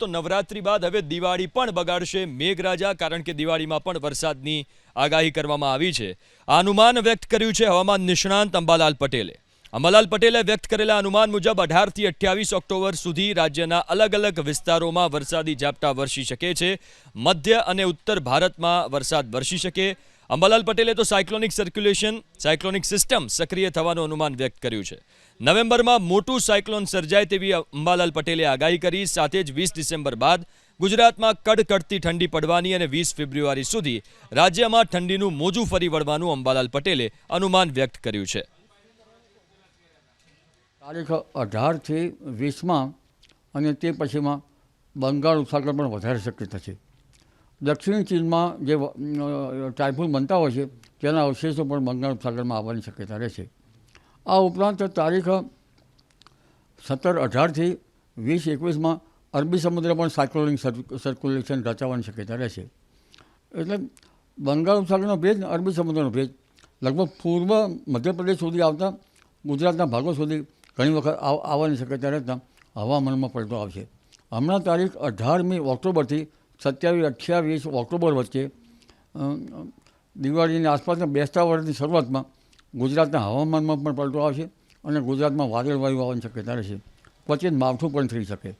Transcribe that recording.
તો નવરાત્રી બાદ હવે દિવાળી પણ બગાડશે મેઘરાજા, કારણ કે દિવાળીમાં પણ વરસાદની આગાહી કરવામાં આવી છે. આ અનુમાન વ્યક્ત કર્યું છે હવામાન નિષ્ણાંત અંબાલાલ પટેલે. અંબાલાલ પટેલે વ્યક્ત કરેલા અનુમાન મુજબ અઢારથી અઠ્યાવીસ ઓક્ટોબર સુધી રાજ્યના અલગ અલગ વિસ્તારોમાં વરસાદી ઝાપટા વરસી શકે છે. મધ્ય અને ઉત્તર ભારતમાં વરસાદ વરસી શકે. અંબાલાલ પટેલે તો સાયક્લોનિક સર્ક્યુલેશન, સાયક્લોનિક સિસ્ટમ સક્રિય થવાનું અનુમાન વ્યક્ત કર્યું છે. નવેમ્બરમાં મોટું સાયક્લોન સર્જાય તેવી અંબાલાલ પટેલે આગાહી કરી. સાથે જ વીસ ડિસેમ્બર બાદ ગુજરાતમાં કડકડતી ઠંડી પડવાની અને વીસ ફેબ્રુઆરી સુધી રાજ્યમાં ઠંડીનું મોજું ફરી વળવાનું અંબાલાલ પટેલે અનુમાન વ્યક્ત કર્યું છે. તારીખ અઢારથી વીસમાં અને તે પછીમાં બંગાળ ઉપસાગર પણ વધારે શક્યતા છે દક્ષિણ ચીનમાં જે ટાઇફૂન બનતા હોય છે, તેના અવશેષો પણ બંગાળ ઉપસાગરમાં આવવાની શક્યતા રહેશે. આ ઉપરાંત તારીખ સત્તર અઢારથી વીસ એકવીસમાં અરબી સમુદ્ર પણ સાયક્લોનિક સર્ક્યુલેશન રચાવાની શક્યતા રહેશે. એટલે બંગાળ ઉપસાગરનો ભેજ અરબી સમુદ્રનો ભેજ લગભગ પૂર્વ મધ્યપ્રદેશ સુધી આવતા ગુજરાતના ભાગો સુધી ઘણી વખત આવ- આવવાની શક્યતા રહેતા હવામાનમાં પલટો આવશે. હમણાં તારીખ અઢારમી ઓક્ટોબરથી સત્યાવીસ, અઠ્યાવીસ ઓક્ટોબર વચ્ચે દિવાળીની આસપાસના બેસતા વર્ષની શરૂઆતમાં ગુજરાતના હવામાનમાં પણ પલટો આવશે અને ગુજરાતમાં વાદળવાયુ આવવાની શક્યતા રહેશે. ક્વચિત માવઠું પણ થઈ શકે.